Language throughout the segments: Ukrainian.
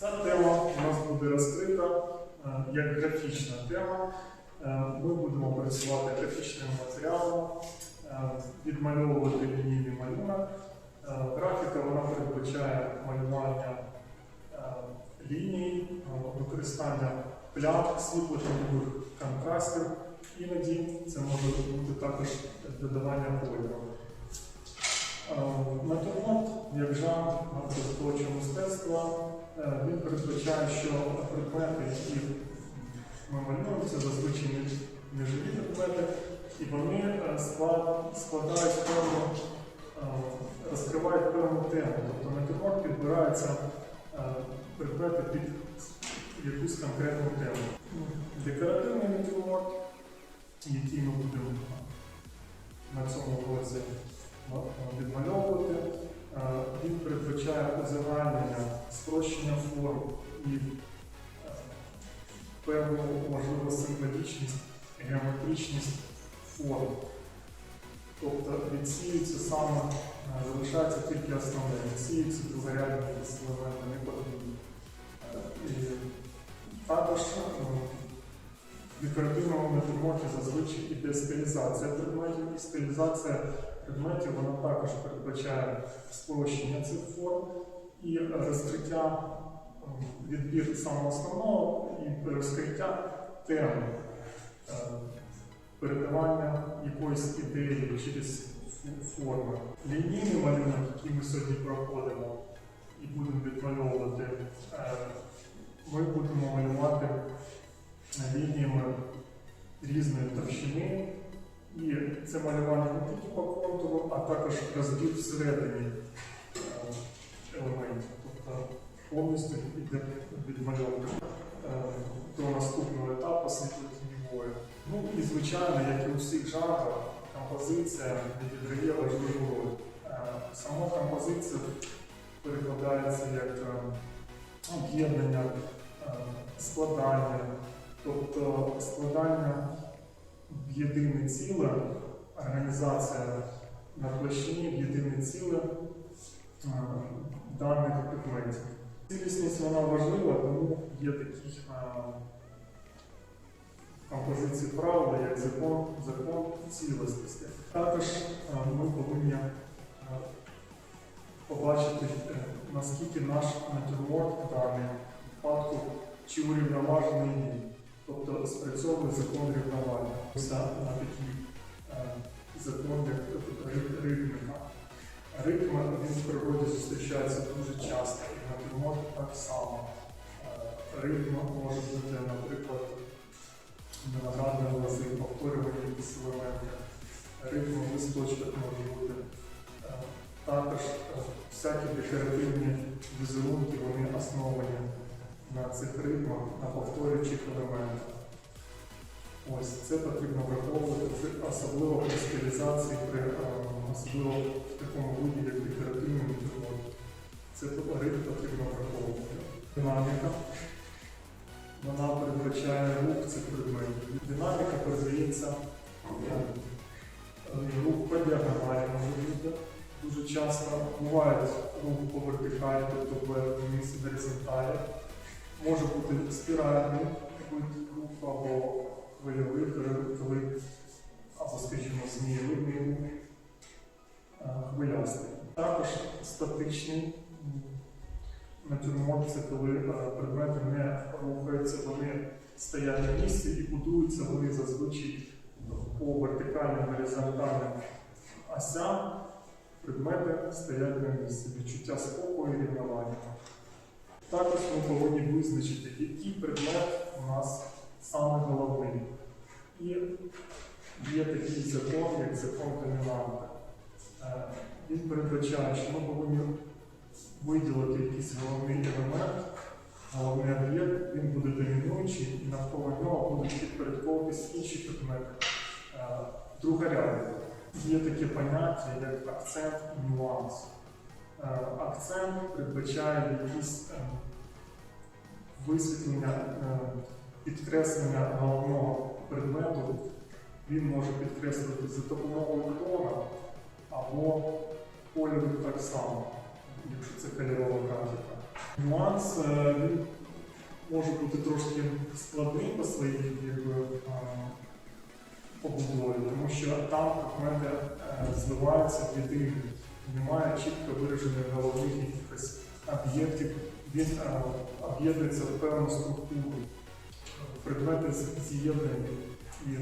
Ця тема у нас буде розкрита е, як графічна тема. Е, Ми будемо працювати графічними матеріалами, е, відмальовувати лінійний малюнок. Графіка вона передбачає малювання ліній, використання плям, світло-тіньових контрастів. Іноді це може бути також додавання кольору. Натюрморт, як жанр образотворчого мистецтва, він передбачає, що предмети, які ми малюємо, це зазвичай не- неживі предмети, і вони е, склад- складають певну, е, розкривають певну тему. Тобто натюрморт підбирається е, предмети під якусь конкретну тему. Декоративний натюрморт, який ми будемо на цьому уроці ну, відмальовувати. Е, Він передбачає узагальнення, спрощення форм і е, певну, можливо, символічність, геометричність форм. Тобто відсіюється саме, е, залишається тільки основне, відсіються другорядні якісь елементи, не потрібні. Е, також е, в декоративному натюрморті зазвичай іде стилізація предметів, і стилізація предметів вона також передбачає спрощення цих форм і розкриття, ем, відбір самого основного і розкриття теми, е, передавання якоїсь ідеї через форми. Лінійний малюнок, який ми сьогодні проходимо і будемо відмальовувати, е, ми будемо малювати лініями різної товщини. І це малювання не тільки по контуру, а також розбір всередині е, елементів. Тобто повністю йде відмальовка е, до наступного етапу світлотіньової. Ну і звичайно, як і у всіх жанрах, композиція відіграє важливу роль. Е, Сама композиція перекладається як е, об'єднання, складання, тобто складання в єдине ціле, організація на площині в єдине ціле даних предметів. Цілісність вона важлива, тому є такі е, композиції правила, як закон, закон цілісності. Також е, ми повинні е, побачити, е, наскільки наш натюрморт даному випадку чи урівноважений. Тобто спрацьовує закон рівноваження. На такий е, закон, як ритміка. Ритм в природі зустрічається дуже часто, і на натюрморт так само. Е, Ритм може бути, наприклад, виноградні лози, повторювані якісь елементи. Ритм в листочках може бути. Е, Також е, всякі декоративні візерунки, вони основані на цих ритмах, на повторюючих елементах. Ось це потрібно враховувати, це особливо при стилізації, при, особливо в такому виді, як декоративний інтервал. Це ритм потрібно враховувати. Динаміка. Вона передбачає рух цих предметів. Динаміка передається е, рух по діагоналі може бути. Дуже часто буває рух по вертикалі, тобто вниз горизонталі. Може бути спіральний вид руху або хвильовий, коли, або, скажімо, змієвидний хвилястий. Також статичний м, натюрморт це коли предмети не рухаються, вони стоять на місці і будуються вони зазвичай по вертикальним горизонтальним осям. Предмети стоять на місці, відчуття спокою і рівноваження. Також ми повинні визначити, який предмет у нас саме головний. І є такий закон, як закон домінанта. Е, Він передбачає, що ми повинні виділити якийсь головний елемент, головний об'єкт, він буде домінуючий, і навколо нього будуть підпорядковуватись інші предмети. Е, Другорядні. Є таке поняття, як акцент і нюанс. Е, Акцент передбачає якісь е, висвітлення, е, підкреслення головного предмету. Він може підкреслити за допомогою тона або кольору так само, якщо це кольорова графіка. Нюанс е, він може бути трошки складний по своїй побудові, тому що там документи е, зливаються в єдиний. Немає чітко виражених головних якихось об'єктів, він е, об'єднується в певну структуру. Предмети з'єднані і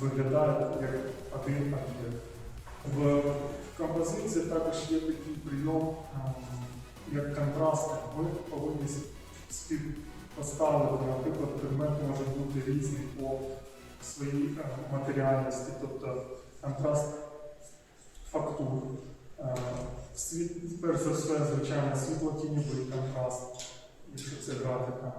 виглядають як один об'єкт. В композиції також є такий прийом, ем, як контрасти. Ми повинні співпоставити, наприклад, предмет може бути різний по своїй е, матеріальності, тобто контраст фактур. Е, Світ, перш за все, звичайно, світло-тіньовий контраст, якщо це графіка.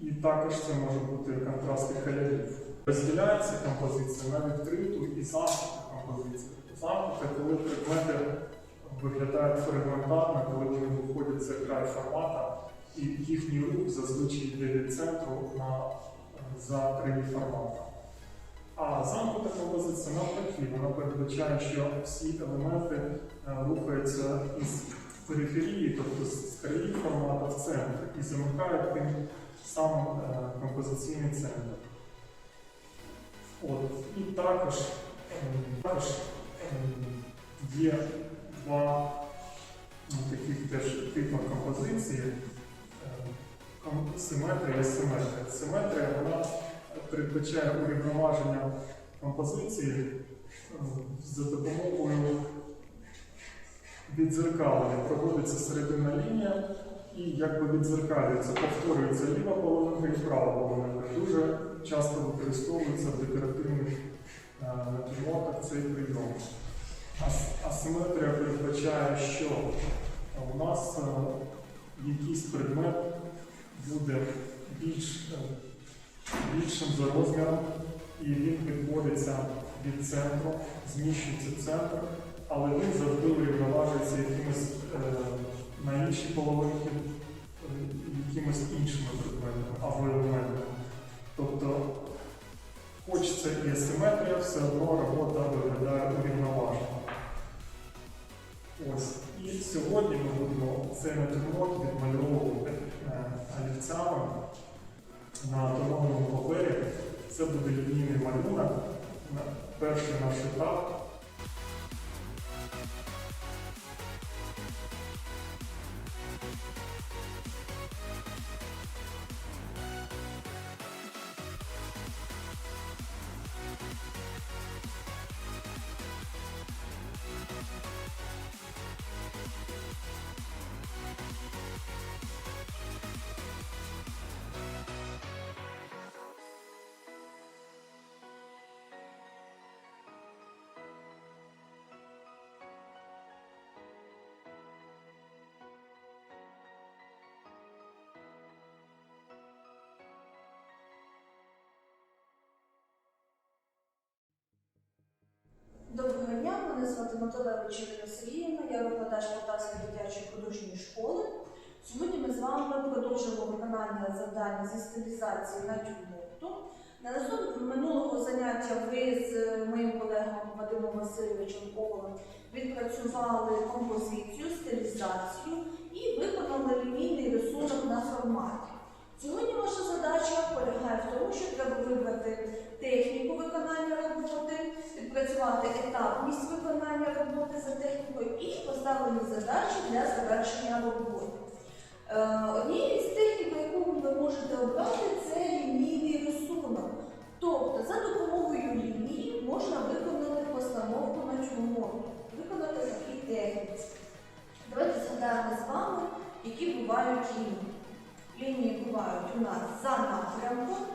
І також це може бути контрасти кольорів. Розділяється композиція на відкриту і замкнуту композицію. Замкнута, коли предмети виглядають фрагментарно, коли вони виходять за край формата, і їхній рух зазвичай йде від центру на, за краї формата. А замкнута композиція навпаки, вона передбачає, що всі елементи е, рухаються із периферії, тобто з країв формата в центр, і замикають самим е, композиційний центр. От. І також, ем, також ем, є два ну, таких теж типи композиції. Ем, Симетрія і асиметрія. Симетрія вона передбачає урівноваження композиції за допомогою віддзеркалення. Проводиться середина лінія якби віддзеркалюється, повторюється ліва половинка і права половинка. Дуже часто використовується в декоративних е, натюрмортах цей прийом. Асиметрія передбачає, що у нас е, якийсь предмет буде більш, е, більшим за розміром, і він відводиться від центру, зміщується центр, але він завжди урівноважується якимось е, на інші половинки, якимось іншими предметами або елементами. Тобто, хоч це і асиметрія, все одно робота виглядає урівноважено. Ось. І сьогодні ми будемо цей натюрморт відмальовувати е, олівцями на тонованому папері. Це буде лінійний малюнок. Перший наш етап. Доброго дня, мене звати Матулевич Ірина Сергіївна, я викладач Полтавської дитячої художньої школи. Сьогодні ми з вами продовжуємо виконання завдання зі стилізації на тюрморту. На наступного минулого заняття ви з моїм колегом Вадимом Васильовичем Ковалем відпрацювали композицію, стилізацію і виконали лінійний рисунок на форматі. Сьогодні ваша задача полягає в тому, що треба вибрати техніку виконання роботи, відпрацювати етапність виконання роботи за технікою і поставлені задачі для завершення роботи. Е, Однією з технік, яку ви можете обрати, це у нас за напрямком,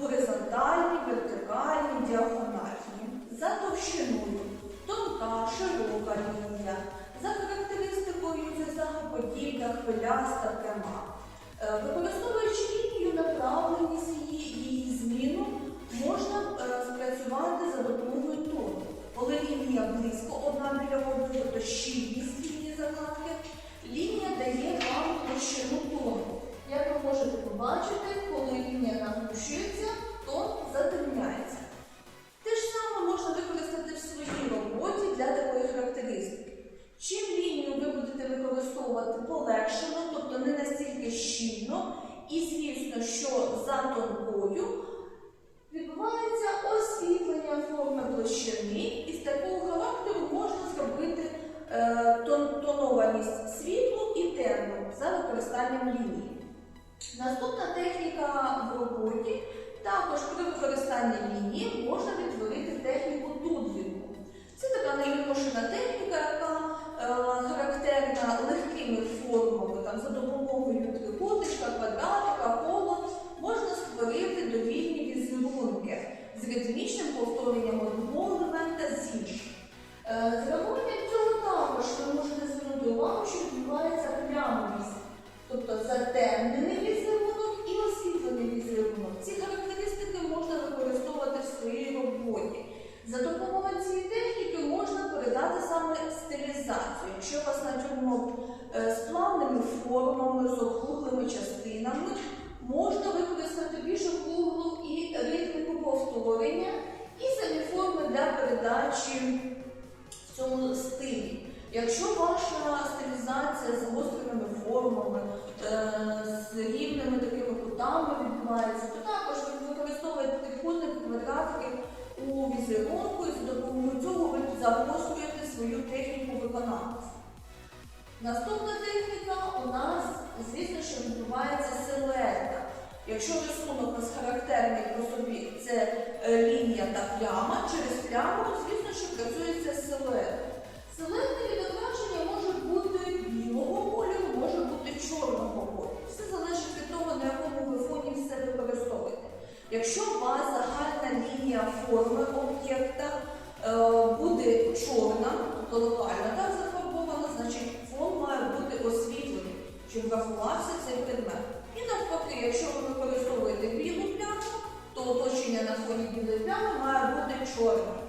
горизонтальні, вертикальні, діагональні, за товщиною, тонка, широка лінія, за характеристикою зигзагоподібна, хвиляста, пряма. Е, Використовуючи лінію направленість її, її зміну, можна е, спрацювати за допомогою тону. Коли лінія близько одна біля одної, тобто щільність замість світлу і темну за використанням лінії. Наступна техніка в роботі також при використанні лінії можна відтворити техніку дудлінгу. Це така невимушена техніка, яка е, характерна легкими формами, там, за допомогою трикутничка, квадратика, кола, можна створити довільні візерунки з ритмічним повторенням тобто затемнений візерунок і освітлений візерунок. Ці характеристики можна використовувати в своїй роботі. За допомогою цієї техніки можна передати саме стилізацію. Якщо у вас натюрморт е, з плавними формами, з округлими частинами, можна використати більш округлу і ритміку повторення і самі форми для передачі в цьому стилі. Якщо ваша стилізація з гострими формами, з рівними такими кутами відбувається, то також ви використовуєте трикутники, квадратики у візерунку і за допомогою цього ви загострюєте свою техніку виконавця. Наступна техніка у нас, звісно, що відбувається силуетна. Якщо рисунок нас характерний по собі, це е, лінія та пляма, через пляму, звісно, що працюється силует. Силуетне відображення може бути білого кольору, може бути чорного кольору. Все залежить від того, на якому ви фоні все використовуєте. Якщо у вас загальна лінія форми об'єкта е, буде чорна, тобто локально так зафарбована, значить фон має бути освітлений, щоб врахувався цей предмет. І навпаки, якщо ви використовуєте білу пляму, то оточення на фоні білої плями має бути чорним.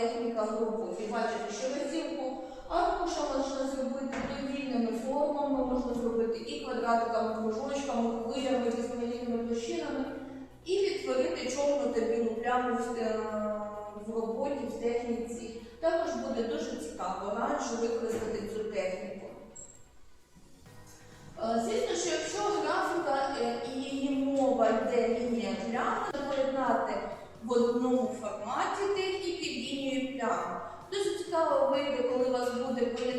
Техніка в роботі. Бачите, що розділку аркуша можна зробити довільними формами, можна зробити і квадратиками, кружочками, хвилями, різноманітними площинами, і відтворити чорну та білу пляму в, е, роботі, в техніці. Також буде дуже цікаво, раджу використати цю техніку. Е, Звісно, що якщо графіка е, і її мова йде лінія плями, то поєднати в одному форматі техніки лінію плями. Дуже цікаво вийде, коли у вас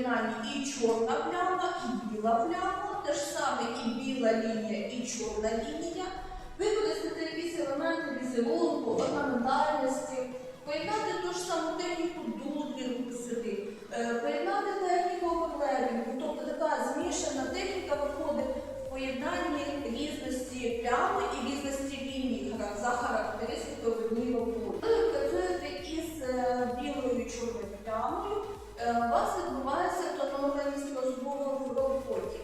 буде і чорна пляма, і біла пляма, те ж саме і біла лінія, і чорна лінія. Використати якісь елементи візерунку, орнаментальності, поєднати ту ж саму техніку дудлінгу сюди, е, поєднати техніку оверлепінгу, тобто така змішана техніка виходить в поєднанні різності плями і різності ліній хара- за характеристикою в одній роботі. Коли ви працюєте із е, білою і чорною плямою, е, у вас відбувається тонованість розбору в роботі.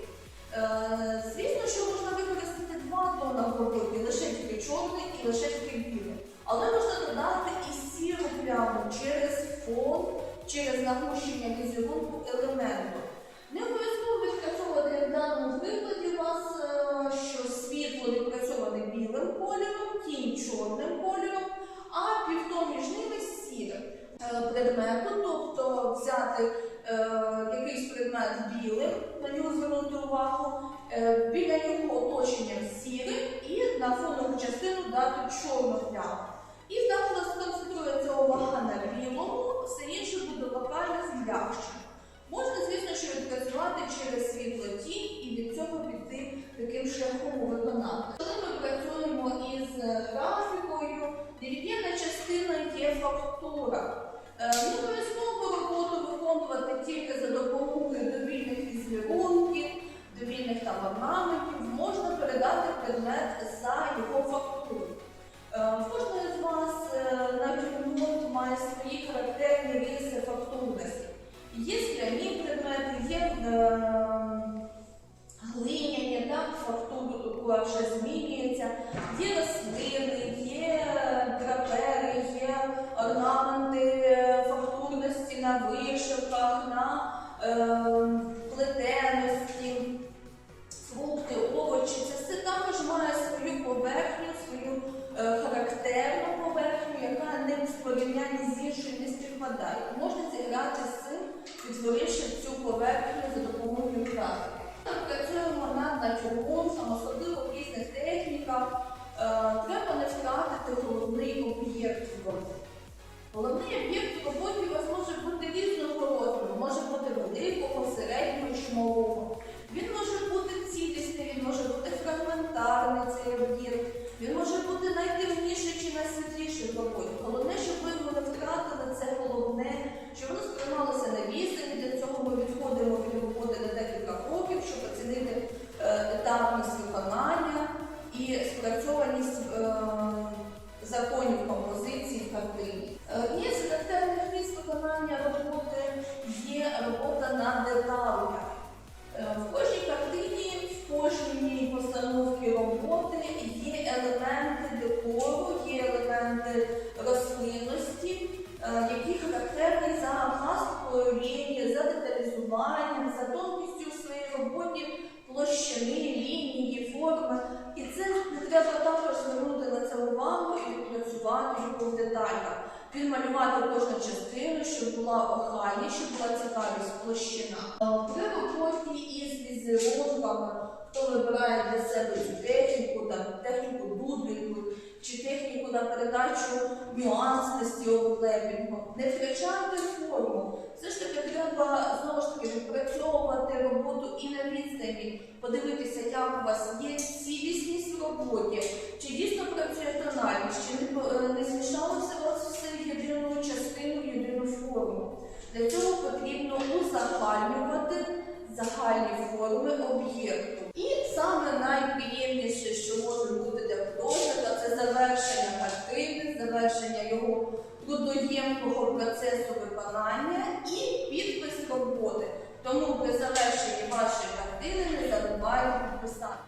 Е, Звісно, що можна використати два тона в роботі, лише тільки чорний і лише тільки білий. Але можна додати і сіру пляму через фон, через нагущення візерунку елементу. Не обов'язково відпрацьовувати як в даному прикладі у вас, е, що світло відпрацьоване білим кольором, тінь чорним кольором, а півтон між ними сірим Е, предмету, тобто взяти е, якийсь предмет білим, на нього звернути увагу, е, біля нього оточенням сірим і на фонову частину дати чорну пляму. І так у нас концентрується увага на білому, все інше буде локально зм'якше. Можна, звісно, що відпрацювати через світло тінь і від цього піти таким шляхом у виконання. Коли ми працюємо із графікою, невід'ємна частина є фактура. Е, він може бути найдивніший чи найсвітліший в. Які характерні за пластикою лінії, за деталізуванням, за тонкістю в своїй роботі площини, лінії, форми. І це треба також звернути на це увагу і відпрацювати його в деталях. Відмалювати кожну частину, щоб була охайність, щоб була цікавість площина. Е, При роботі із візерунками, хто вибирає для себе техніку, там, техніку техніку на передачу нюансності оверлепінгу, не втрачайте форму. Все ж таки треба знову ж таки відпрацьовувати роботу і на відстані, подивитися, як у вас є цілісність в роботі, чи дійсно працює тональність, чи не, е, не змішалося вас все в єдину частину, в єдину форму. Для цього потрібно узагальнювати загальні форми об'єкту. І саме найприємніше, що може бути для художника, це завершення картини, завершення його трудоємкого процесу виконання і підпис роботи. Тому при завершенні вашої картини не забувайте підписати.